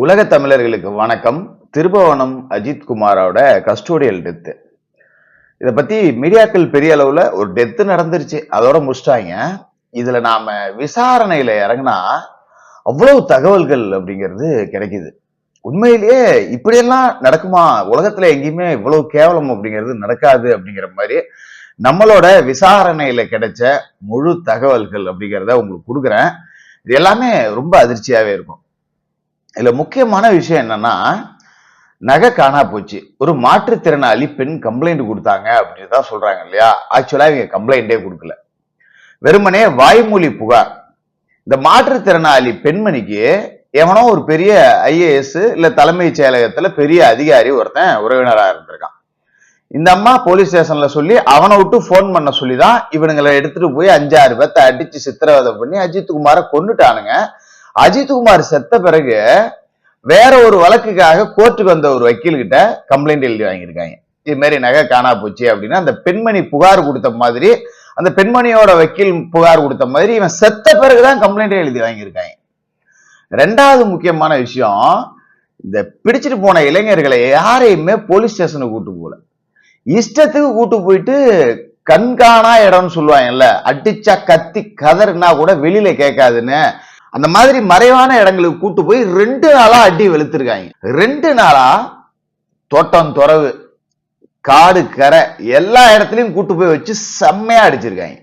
உலக தமிழர்களுக்கு வணக்கம். திருபுவனம் அஜித் குமாரோட கஸ்டோடியல் டெத்து இதை பத்தி மீடியாக்கள் பெரிய அளவுல ஒரு டெத்து நடந்துருச்சு. அதோட முடிச்சிட்டாங்க. இதுல நாம விசாரணையில இறங்கினா அவ்வளவு தகவல்கள் அப்படிங்கிறது கிடைக்குது. உண்மையிலேயே இப்படியெல்லாம் நடக்குமா? உலகத்துல எங்கேயுமே இவ்வளவு கேவலம் அப்படிங்கிறது நடக்காது அப்படிங்கிற மாதிரி நம்மளோட விசாரணையில கிடைச்ச முழு தகவல்கள் அப்படிங்கிறத உங்களுக்கு கொடுக்குறேன். இது எல்லாமே ரொம்ப அதிர்ச்சியாவே இருக்கும். இதுல முக்கியமான விஷயம் என்னன்னா நகை காணா போச்சு. ஒரு மாற்றுத்திறனாளி பெண் கம்ப்ளைண்ட் கொடுத்தாங்க அப்படின்னு தான் சொல்றாங்க இல்லையா? ஆக்சுவலா இவங்க கம்ப்ளைண்டே கொடுக்கல. வெறுமனே வாய்மொழி புகார். இந்த மாற்றுத்திறனாளி பெண்மணிக்கு எவனோ ஒரு பெரிய ஐஏஎஸ் இல்ல தலைமைச் செயலகத்துல பெரிய அதிகாரி ஒருத்தன் உறவினராக இருந்திருக்கான். இந்த அம்மா போலீஸ் ஸ்டேஷன்ல சொல்லி அவனை விட்டு ஃபோன் பண்ண சொல்லி தான் இவனுங்களை எடுத்துட்டு போய் அஞ்சாறு பேர்த்த அடிச்சு சித்திரவதை பண்ணி அஜித் குமாரை கொண்டுட்டானுங்க அஜித் குமார் செத்த பிறகு வேற ஒரு வழக்குக்காக கோர்ட்டுக்கு வந்த ஒரு வக்கீல்கிட்ட கம்ப்ளைண்ட் எழுதி வாங்கியிருக்காங்க. இது மாதிரி நகை காணா போச்சு அப்படின்னா அந்த பெண்மணி புகார் கொடுத்த மாதிரி அந்த பெண்மணியோட வக்கீல் புகார் கொடுத்த மாதிரி இவன் செத்த பிறகுதான் கம்ப்ளைண்ட் எழுதி வாங்கியிருக்காங்க. ரெண்டாவது முக்கியமான விஷயம் இந்த பிடிச்சிட்டு போன இளைஞர்களை யாரையுமே போலீஸ் ஸ்டேஷனுக்கு கூட்டு போகல. இஷ்டத்துக்கு கூட்டு போயிட்டு கண்காணா இடம்னு சொல்லுவாங்கல்ல அடிச்சா கத்தி கதறுனா கூட வெளியில கேட்காதுன்னு அந்த மாதிரி மறைவான இடங்களுக்கு கூட்டு போய் ரெண்டு நாளா அடி வெளுத்திருக்காங்க. ரெண்டு நாளா தோட்டம் துறவு காடு கரை எல்லா இடத்துலையும் கூட்டு போய் வச்சு செம்மையா அடிச்சிருக்காங்க.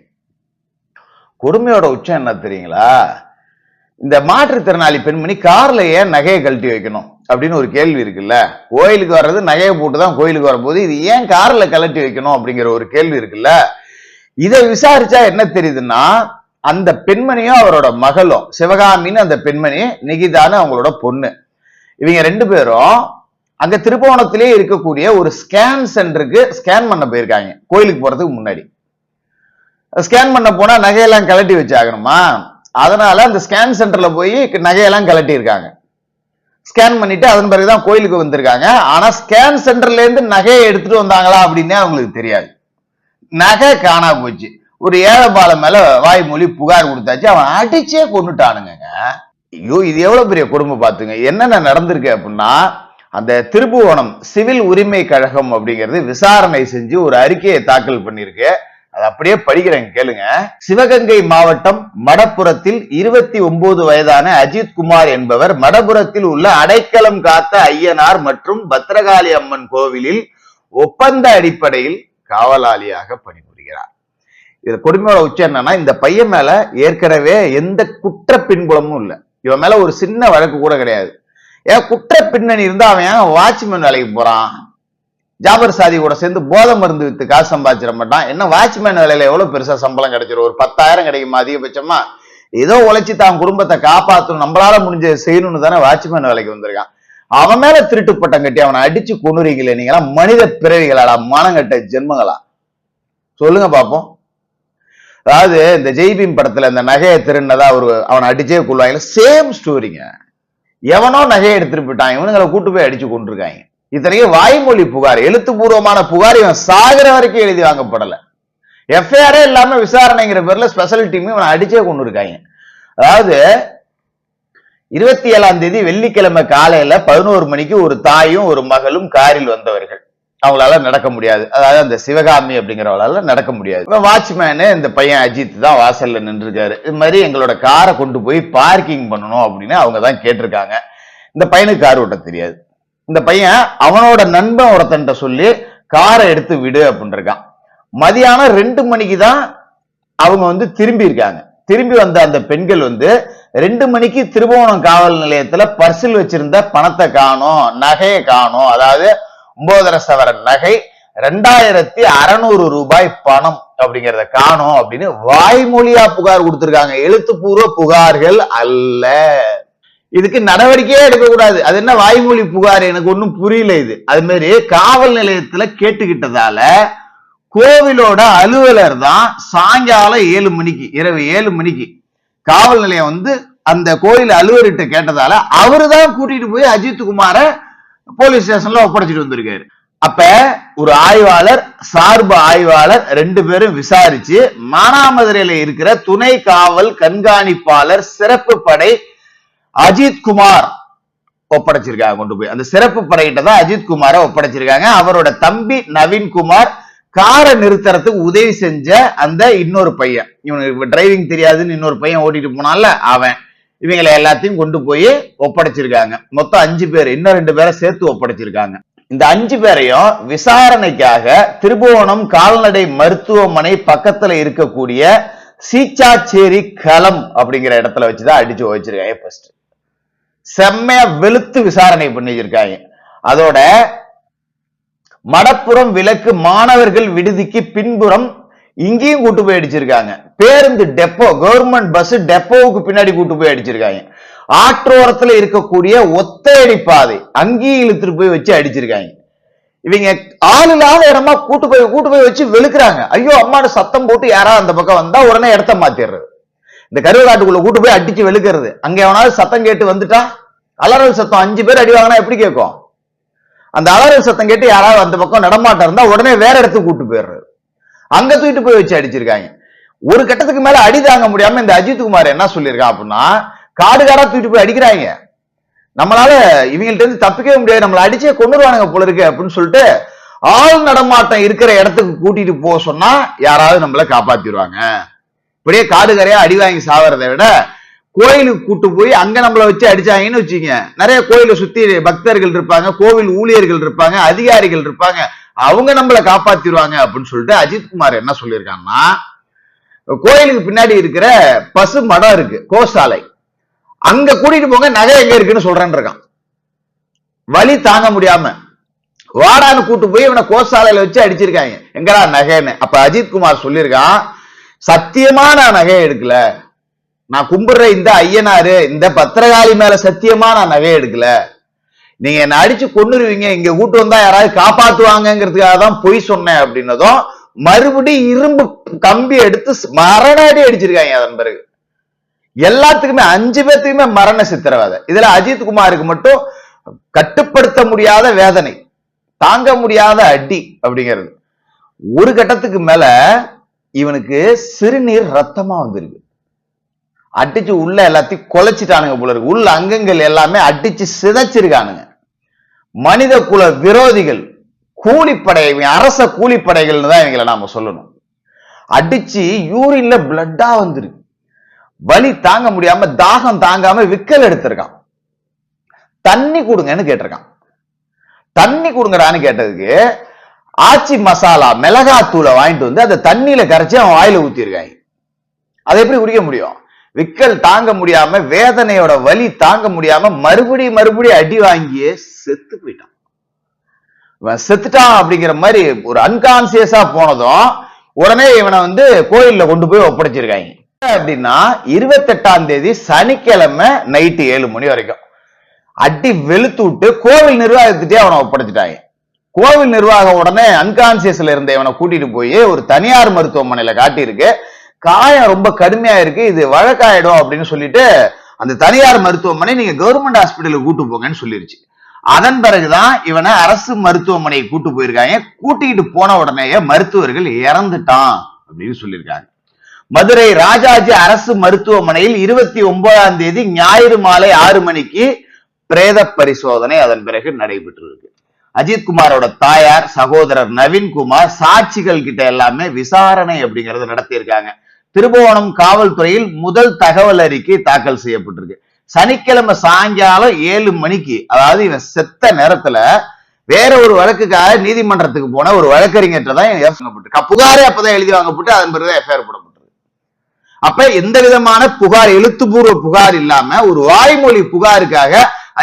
கொடுமையோட உச்சம் என்ன தெரியுங்களா? இந்த மாற்றுத்திறனாளி பெண்மணி கார்ல ஏன் நகையை கழட்டி வைக்கணும் அப்படின்னு ஒரு கேள்வி இருக்குல்ல? கோயிலுக்கு வர்றது நகையை போட்டு தான் கோயிலுக்கு வரும்போது இது ஏன் கார்ல கழட்டி வைக்கணும் அப்படிங்கிற ஒரு கேள்வி இருக்குல்ல? இதை விசாரிச்சா என்ன தெரியுதுன்னா அந்த பெண்மணியும் அவரோட மகளும் சிவகாமின்னு அந்த பெண்மணி நிகிதான்னு அவங்களோட பொண்ணு. இவங்க ரெண்டு பேரும் அங்க திருப்போணத்திலே இருக்கக்கூடிய ஒரு ஸ்கேன் சென்டருக்கு ஸ்கேன் பண்ண போயிருக்காங்க கோயிலுக்கு போறதுக்கு முன்னாடி. ஸ்கேன் பண்ண போனா நகையெல்லாம் கலட்டி வச்சாகணுமா? அதனால அந்த ஸ்கேன் சென்டர்ல போய் நகையெல்லாம் கலட்டி இருக்காங்க ஸ்கேன் பண்ணிட்டு அதன் பிறகுதான் கோயிலுக்கு வந்திருக்காங்க. ஆனா ஸ்கேன் சென்டர்ல இருந்து நகையை எடுத்துட்டு வந்தாங்களா அப்படின்னே அவங்களுக்கு தெரியாது. நகை காணா போச்சு. ஒரு ஏழைபால மேல வாய்மொழி புகார் கொடுத்தாச்சு அவன் அடிச்சே கொண்டுட்டானுங்க ஐயோ இது எவ்வளவு பெரிய குடும்பம் பாத்துங்க என்னென்ன நடந்திருக்கு அப்படின்னா அந்த திருப்புவனம் சிவில் உரிமை கழகம் அப்படிங்கிறது விசாரணை செஞ்சு ஒரு அறிக்கையை தாக்கல் பண்ணிருக்கு அது அப்படியே படிக்கிறேன் கேளுங்க. சிவகங்கை மாவட்டம் மடப்புறத்தில் இருபத்தி ஒன்பது வயதான அஜித் குமார் என்பவர் மடப்புறத்தில் உள்ள அடைக்கலம் காத்த ஐயனார் மற்றும் பத்ரகாளி அம்மன் கோவிலில் ஒப்பந்த அடிப்படையில் காவலாளியாக பணிபுரிகிறார். இது கொடுமையோட உச்சம் என்னன்னா இந்த பையன் மேல ஏற்கனவே எந்த குற்ற பின்புலமும் இல்லை. இவன் மேல ஒரு சின்ன வழக்கு கூட கிடையாது. ஏன் குற்ற பின்னணி இருந்தா அவன் வாட்ச்மேன் வேலைக்கு போறான்? ஜாபர் சாதி கூட சேர்ந்து போதை மருந்து வித்து காசு சம்பாதிச்சிட மாட்டான். என்ன வாட்ச்மேன் வேலையில எவ்வளவு பெருசா சம்பளம் கிடைச்சிரும்? ஒரு பத்தாயிரம் கிடைக்குமா அதிகபட்சமா? ஏதோ உழைச்சி தான் குடும்பத்தை காப்பாற்றணும் நம்மளால முடிஞ்ச செய்யணும்னு தானே வாட்ச்மேன் வேலைக்கு வந்திருக்கான். அவன் மேல திருட்டு பட்டம் கட்டி அவனை அடிச்சு கொண்டுறீங்களே நீங்களா மனித பிறவிகளாடா மனங்கட்ட ஜென்மங்களா சொல்லுங்க பார்ப்போம் அதாவது இந்த ஜெய்பீம் படத்துல இந்த நகையை திருநதா ஒரு அவனை அடிச்சே கொள்வாங்க சேம் ஸ்டோரிங்க எவனோ நகையை எடுத்துட்டு போயிட்டான் இவனுங்களை கூட்டு போய் அடிச்சு கொண்டிருக்காங்க இத்தனைக்கும் வாய்மொழி புகார் எழுத்துப்பூர்வமான புகார் இவன் சாகிற வரைக்கும் எழுதி வாங்கப்படல. எஃப்ஐஆரே இல்லாம விசாரணைங்கிற பேர்ல ஸ்பெஷல் டீம் இவனை அடிச்சே கொண்டு இருக்காங்க அதாவது இருபத்தி ஏழாம் தேதி வெள்ளிக்கிழமை காலையில பதினோரு மணிக்கு ஒரு தாயும் ஒரு மகளும் காரில் வந்தவர்கள். அவங்களால நடக்க முடியாது. அதாவது அந்த சிவகாமி அப்படிங்கிறவங்களால நடக்க முடியாது. வாட்ச்மேனு இந்த பையன் அஜித் தான் வாசல்ல நின்றுருக்காரு. இது மாதிரி எங்களோட காரை கொண்டு போய் பார்க்கிங் பண்ணணும் அப்படின்னு அவங்க தான் கேட்டிருக்காங்க. இந்த பையனுக்கு கார் ஓட்ட தெரியாது. இந்த பையன் அவனோட நண்பன் ஒருத்தன்ட்ட சொல்லி காரை எடுத்து விடு அப்படின்னு இருக்கான் மதியானம் ரெண்டு மணிக்கு தான் அவங்க வந்து திரும்பி இருக்காங்க. திரும்பி வந்த அந்த பெண்கள் வந்து ரெண்டு மணிக்கு திருபுவனம் காவல் நிலையத்துல பர்சில் வச்சிருந்த பணத்தை காணும் நகையை காணும். அதாவது ஒன்பதரை சவரன் நகை ரெண்டாயிரத்தி அறநூறு ரூபாய் பணம் அப்படிங்கறத காணும் அப்படின்னு வாய்மொழியா புகார் கொடுத்திருக்காங்க. எழுத்துப்பூர்வ புகார்கள் அல்ல. இதுக்கு நடவடிக்கையே எடுக்கக்கூடாது. அது என்ன வாய்மொழி புகார்? எனக்கு ஒன்றும் புரியல இது. அது மாதிரி காவல் நிலையத்துல கேட்டுக்கிட்டதால கோவிலோட அலுவலர் தான் சாயங்காலம் ஏழு மணிக்கு இரவு ஏழு மணிக்கு காவல் நிலையம் வந்து அந்த கோயில் அலுவலர்கிட்ட கேட்டதால அவரு தான் கூட்டிட்டு போய் அஜித் குமார போலீஸ் ஸ்டேஷன்ல ஒப்படைச்சிட்டு வந்திருக்காரு. அப்ப ஒரு ஆய்வாளர் சார்பு ஆய்வாளர் ரெண்டு பேரும் விசாரிச்சு மானாமதுரையில இருக்கிற துணை காவல் கண்காணிப்பாளர் சிறப்பு படை அஜித் குமார் ஒப்படைச்சிருக்காங்க கொண்டு போய். அந்த சிறப்பு படையிட்ட தான் அஜித் குமாரை ஒப்படைச்சிருக்காங்க. அவரோட தம்பி நவீன்குமார் காரை நிறுத்துறதுக்கு உதவி செஞ்ச அந்த இன்னொரு பையன். இவனுக்கு டிரைவிங் தெரியாதுன்னு இன்னொரு பையன் ஓட்டிட்டு போனான்ல அவன். இவங்களை எல்லாத்தையும் கொண்டு போய் ஒப்படைச்சிருக்காங்க. மொத்தம் அஞ்சு பேர் இன்னும் ரெண்டு பேரை சேர்த்து ஒப்படைச்சிருக்காங்க. இந்த அஞ்சு பேரையும் விசாரணைக்காக திருபுவனம் கால்நடை மருத்துவமனை பக்கத்துல இருக்கக்கூடிய சீச்சாச்சேரி களம் அப்படிங்கிற இடத்துல வச்சுதான் அடிச்சு வச்சிருக்காங்க ஃபர்ஸ்ட் செம்மையா வெளுத்து விசாரணை பண்ணியிருக்காங்க. அதோட மடப்புறம் விலக்கு மாணவர்கள் விடுதிக்கு பின்புறம் இங்கேயும் கூட்டு போய் அடிச்சிருக்காங்க. பேருந்து டெப்போ கவர்மெண்ட் பஸ் டெப்போவுக்கு பின்னாடி கூட்டு போய் அடிச்சிருக்காங்க. ஆற்றோரத்துல இருக்கக்கூடிய ஒத்தையடி பாதை அங்கேயும் இழுத்துட்டு போய் வச்சு அடிச்சிருக்காங்க. இவங்க ஆள் இல்லாத இடமா கூட்டு போய் கூட்டு போய் வச்சு வெளுக்குறாங்க. ஐயோ அம்மானு சத்தம் போட்டு யாராவது அந்த பக்கம் வந்தா உடனே இடத்த மாத்திடுறது இந்த கருவக்காட்டுக்குள்ள கூட்டு போய் அடிச்சு வெளுக்கிறது. அங்க எவனாவது சத்தம் கேட்டு வந்துட்டா அலறல் சத்தம் அஞ்சு பேர் அடி வாங்கினா எப்படி கேட்கும்? அந்த அலறல் சத்தம் கேட்டு யாராவது அந்த பக்கம் நடமாட்டம் இருந்தா உடனே வேற இடத்துக்கு கூட்டு போயிடுறது அங்க தூக்கிட்டு போய் வச்சு அடிச்சிருக்காங்க. ஒரு கட்டத்துக்கு மேல அடி தாங்க முடியாம இந்த அஜித் குமார் என்ன சொல்லியிருக்கான் அப்படின்னா காடு காடா தூக்கிட்டு போய் அடிக்கிறாங்க. நம்மளால இவங்கள்ட்ட இருந்து தப்பிக்கவே முடியாது. நம்மளை அடிச்சே கொண்டுருவானுங்க போல இருக்கு அப்படின்னு சொல்லிட்டு ஆள் நடமாட்டம் இருக்கிற இடத்துக்கு கூட்டிட்டு போக சொன்னா யாராவது நம்மள காப்பாத்திடுவாங்க. இப்படியே காடு கரையா அடி வாங்கி சாவறதை விட கோயிலுக்கு கூட்டு போய் அங்க நம்மள வச்சு அடிச்சாங்கன்னு வச்சுங்க நிறைய கோயிலை சுத்தி பக்தர்கள் இருப்பாங்க கோவில் ஊழியர்கள் இருப்பாங்க அதிகாரிகள் இருப்பாங்க. அவங்க நம்மள காப்பாத்திடுவாங்க அப்படின்னு சொல்லிட்டு அஜித்குமார் என்ன சொல்லியிருக்காங்கன்னா கோயிலுக்கு பின்னாடி இருக்கிற பசு மடம் இருக்கு கோசாலை. அங்க கூட்டிட்டு போங்க நகை எங்க இருக்குன்னு சொல்றேன் இருக்கான். வழி தாங்க முடியாம. வாடான்னு கூட்டு போய் இவனை கோசாலையில வச்சு அடிச்சிருக்காங்க. எங்கடா நகைன்னு. அப்ப அஜித் குமார் சொல்லியிருக்கான் சத்தியமா நான் நகை எடுக்கல. நான் கும்பிடுற இந்த ஐயனாரு இந்த பத்திரகாளி மேல சத்தியமா நான் நகை எடுக்கல. நீங்க என்ன அடிச்சு கொண்டுருவீங்க இங்க கூட்டு வந்தா யாராவது காப்பாத்துவாங்கங்கிறதுக்காக தான் பொய் சொன்னேன் அப்படின்னதும் மறுபடியும் இரும்பு கம்பி எடுத்து மரண அடி அடிச்சிருக்காங்க அதன் பிறகு. எல்லாத்துக்குமே அஞ்சு பேர்த்துக்குமே மரண சித்திரவதை. இதுல அஜித் குமாருக்கு மட்டும் கட்டுப்படுத்த முடியாத வேதனை தாங்க முடியாத அடி அப்படிங்கிறது. ஒரு கட்டத்துக்கு மேல இவனுக்கு சிறுநீர் ரத்தமா வந்திருக்கு. அடிச்சு உள்ள எல்லாத்தையும் குலைச்சிட்டானுங்க போல இருக்கு. உள்ள அங்கங்கள் எல்லாமே அடிச்சு சிதைச்சிருக்கானுங்க. மனித குல விரோதிகள் கூலிப்படை அரச கூலிப்படைகள்னு தான் இவங்களை நாம சொல்லணும். அடிச்சு யூரின்ல பிளட்டா வந்திருக்கு. வலி தாங்க முடியாம தாகம் தாங்காம விக்கல் எடுத்திருக்கான். தண்ணி கொடுங்கன்னு கேட்டிருக்கான். தண்ணி கொடுங்கடான்னு கேட்டதுக்கு ஆச்சி மசாலா மிளகாத்தூளை வாங்கிட்டு வந்து அந்த தண்ணியில கரைச்சி அவன் வாயில ஊத்திருக்காங்க அதை எப்படி குடிக்க முடியும்? விக்கல் தாங்க முடியாம வேதனையோட வலி தாங்க முடியாம மறுபடி மறுபடி அடி வாங்கியே செத்து போயிட்டான். செத்துட்டான் அப்படிங்கிற மாதிரி ஒரு அன்கான்சியஸா போனதும் உடனே இவனை வந்து கோயில்ல கொண்டு போய் ஒப்படைச்சிருக்காங்க. அப்படின்னா இருபத்தெட்டாம் தேதி சனிக்கிழமை நைட்டு ஏழு மணி வரைக்கும். அடி வெளுத்து விட்டு கோவில் நிர்வாகத்திட்டே அவனை ஒப்படைச்சிட்டாங்க. கோவில் நிர்வாகம் உடனே அன்கான்சியஸ்ல இருந்த இவனை கூட்டிட்டு போய் ஒரு தனியார் மருத்துவமனையில காட்டியிருக்கு. காயம் ரொம்ப கடுமையா இருக்கு. இது வழக்காயிடும் அப்படின்னு சொல்லிட்டு அந்த தனியார் மருத்துவமனை நீங்க கவர்மெண்ட் ஹாஸ்பிட்டலுக்கு கூட்டு போங்கன்னு சொல்லிருச்சு. அதன் பிறகுதான் இவனை அரசு மருத்துவமனையை கூட்டு போயிருக்காங்க. கூட்டிகிட்டு போன உடனேயே மருத்துவர்கள் இறந்துட்டான் அப்படின்னு சொல்லியிருக்காங்க. மதுரை ராஜாஜி அரசு மருத்துவமனையில் இருபத்தி ஒன்பதாம் தேதி ஞாயிறு மாலை ஆறு மணிக்கு பிரேத பரிசோதனை அதன் பிறகு நடைபெற்றிருக்கு. அஜித்குமாரோட தாயார் சகோதரர் நவீன்குமார் சாட்சிகள் கிட்ட எல்லாமே விசாரணை அப்படிங்கறத நடத்தியிருக்காங்க. திருபுவனம் காவல்துறையில் முதல் தகவல் அறிக்கை தாக்கல் செய்யப்பட்டிருக்கு. சனிக்கிழமை சாயங்காலம் ஏழு மணிக்கு அதாவது இவன் செத்த நேரத்துல வேற ஒரு வழக்குக்காக நீதிமன்றத்துக்கு போன ஒரு வழக்கறிஞர்கிட்ட தான் புகாரே அப்பதான் எழுதி வாங்கப்பட்டு அதன் பிறகு எஃப்ஐஆர் போடப்பட்டது அப்ப எந்த விதமான புகார் எழுத்துப்பூர்வ புகார் இல்லாம ஒரு வாய்மொழி புகாருக்காக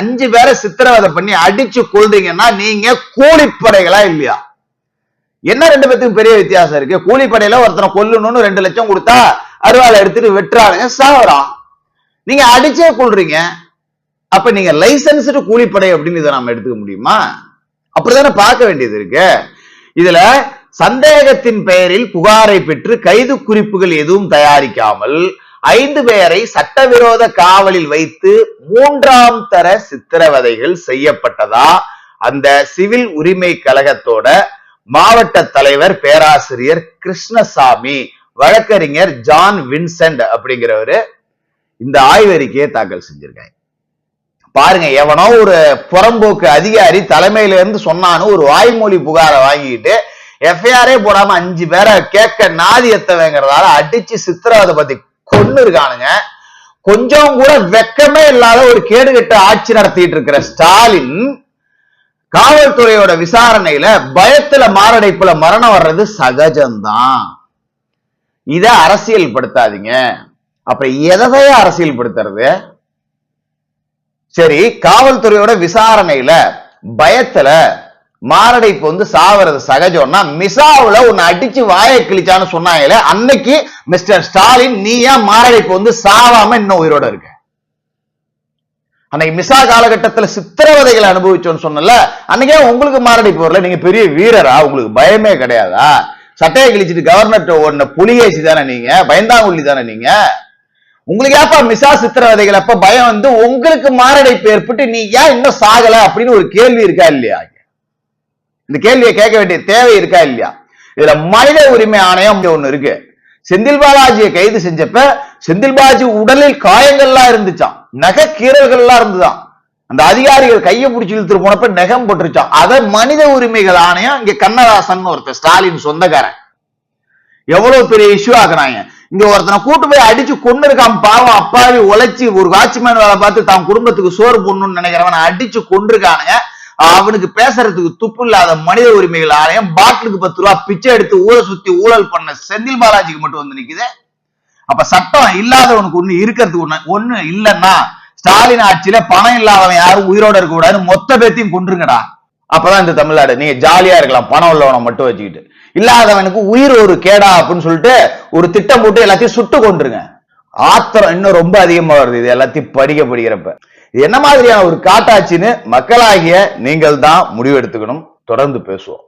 அஞ்சு பேரை சித்திரவதை பண்ணி அடிச்சு கொள்றீங்கன்னா நீங்க கூலிப்படைகளா இல்லையா? என்ன ரெண்டு பேத்துக்கும் பெரிய வித்தியாசம் இருக்கு? கூலிப்படையில ஒருத்தனை கொல்லணும்னு ரெண்டு லட்சம் கொடுத்தா அருவாளை எடுத்துட்டு வெட்டுறானுங்க சாவறான். நீங்க அடிச்சே கொள்றீங்க அப்ப நீங்க லைசன்ஸ்டு கூலிப்படை அப்படின்னு இதை நாம எடுத்துக்க முடியுமா? அப்படிதானே பார்க்க வேண்டியது இருக்கு. இதுல சந்தேகத்தின் பெயரில் புகாரை பெற்று கைது குறிப்புகள் எதுவும் தயாரிக்காமல் ஐந்து பேரை சட்டவிரோத காவலில் வைத்து மூன்றாம் தர சித்திரவதைகள் செய்யப்பட்டதா? அந்த சிவில் உரிமை கழகத்தோட மாவட்ட தலைவர் பேராசிரியர் கிருஷ்ணசாமி வழக்கறிஞர் ஜான் வின்சென்ட் அப்படிங்கிறவரு இந்த ஆய்வறிக்கையை தாக்கல் செஞ்சிருக்காங்க பாருங்க எவனோ ஒரு புறம்போக்கு அதிகாரி தலைமையில இருந்து சொன்னான்னு ஒரு வாய்மொழி புகாரை வாங்கிட்டு எஃப்ஐஆரே போடாம அஞ்சு பேரை கேட்க நாதி எத்தவங்கிறதால அடிச்சு சித்திரவதை பத்தி கொண்டு இருக்கானுங்க கொஞ்சம் கூட வெக்கமே இல்லாத ஒரு கேடுகட்ட ஆட்சி நடத்திட்டு இருக்கிற ஸ்டாலின் காவல்துறையோட விசாரணையில பயத்துல மாரடைப்புல மரணம் வர்றது சகஜம்தான். இத அரசியல் படுத்தாதீங்க அப்ப எதைய அரசியல் படுத்துறது சரி காவல்துறையோட விசாரணையில பயத்துல மாரடைப்பு வந்து சாவறது சகஜம்னா மிசாவுல உன்னை அடிச்சு வாயை கிழிச்சான்னு சொன்னாங்கல்ல அன்னைக்கு மிஸ்டர் ஸ்டாலின் நீ ஏன் மாரடைப்பு வந்து சாவாம இன்னும் உயிரோட இருக்க? அன்னைக்கு மிசா காலகட்டத்தில் சித்திரவதைகளை அனுபவிச்சோன்னு சொன்னல அன்னைக்கே உங்களுக்கு மாரடைப்பு வரல நீங்க பெரிய வீரரா உங்களுக்கு பயமே கிடையாதா? சட்டையை கிழிச்சிட்டு கவர்னர்கிட்ட ஓடின புலிகேசி தானே நீங்க பயந்தாங்குள்ளி தானே நீங்க? உங்களுக்கு ஏப்பா மிசா சித்திரவதைகள் அப்ப பயம் வந்து உங்களுக்கு மாரடைப்பு ஏற்பட்டு நீ ஏன் இன்னும் சாகல அப்படின்னு ஒரு கேள்வி இருக்கா இல்லையா? இந்த கேள்வியை கேட்க வேண்டிய தேவை இருக்கா இல்லையா? இதுல மனித உரிமை ஆணையம் ஒண்ணு இருக்கு. செந்தில் பாலாஜியை கைது செஞ்சப்ப செந்தில் பாலாஜி உடலில் காயங்கள்லாம் இருந்துச்சாம். நகை கீறல்கள்லாம் இருந்துதான். அந்த அதிகாரிகள் கையை பிடிச்சி இழுத்துட்டு போனப்ப நெகம் போட்டுருச்சான் அத மனித உரிமைகள் ஆணையம் இங்க கண்ணதாசன் ஒருத்தர் ஸ்டாலின் சொந்தக்காரன். எவ்வளவு பெரிய இஷ்யூ ஆக்குறாங்க இங்க ஒருத்தனை கூட்டு போய் அடிச்சு கொண்டு இருக்கான் பாவம். அப்பாவி உழைச்சி ஒரு வாட்ச்மேன் வேலை பார்த்து தான் குடும்பத்துக்கு சோறு போடணும்னு நினைக்கிறவன் அடிச்சு கொண்டிருக்கானுங்க அவனுக்கு பேசுறதுக்கு துப்பு இல்லாத மனித உரிமைகள் ஆணையம். பாட்டிலுக்கு பத்து ரூபா பிச்சை எடுத்து ஊரை சுத்தி ஊழல் பண்ண செந்தில் பாலாஜிக்கு மட்டும் வந்து நிக்குது. அப்ப சட்டம் இல்லாதவனுக்கு ஒண்ணு இருக்கிறதுக்கு ஒண்ணு. ஒண்ணு இல்லைன்னா ஸ்டாலின் ஆட்சியில பணம் இல்லாதவன் யாரும் உயிரோட இருக்க கூடாது மொத்த பேத்தையும் கொண்டுருங்கடா அப்பதான் இந்த தமிழ்நாடு. நீங்க ஜாலியா இருக்கலாம் பணம் உள்ளவனை மட்டும் வச்சுக்கிட்டு. இல்லாதவனுக்கு உயிர் ஒரு கேடா அப்படின்னு சொல்லிட்டு ஒரு திட்டம் போட்டு எல்லாத்தையும் சுட்டு கொண்டுருங்க ஆத்திரம் இன்னும் ரொம்ப அதிகமா வருது இது எல்லாத்தையும் படிக்க படிக்கிறப்ப. என்ன மாதிரியான ஒரு காட்டாட்சின்னு மக்களாகிய நீங்கள் தான் முடிவெடுத்துக்கணும். தொடர்ந்து பேசுவோம்.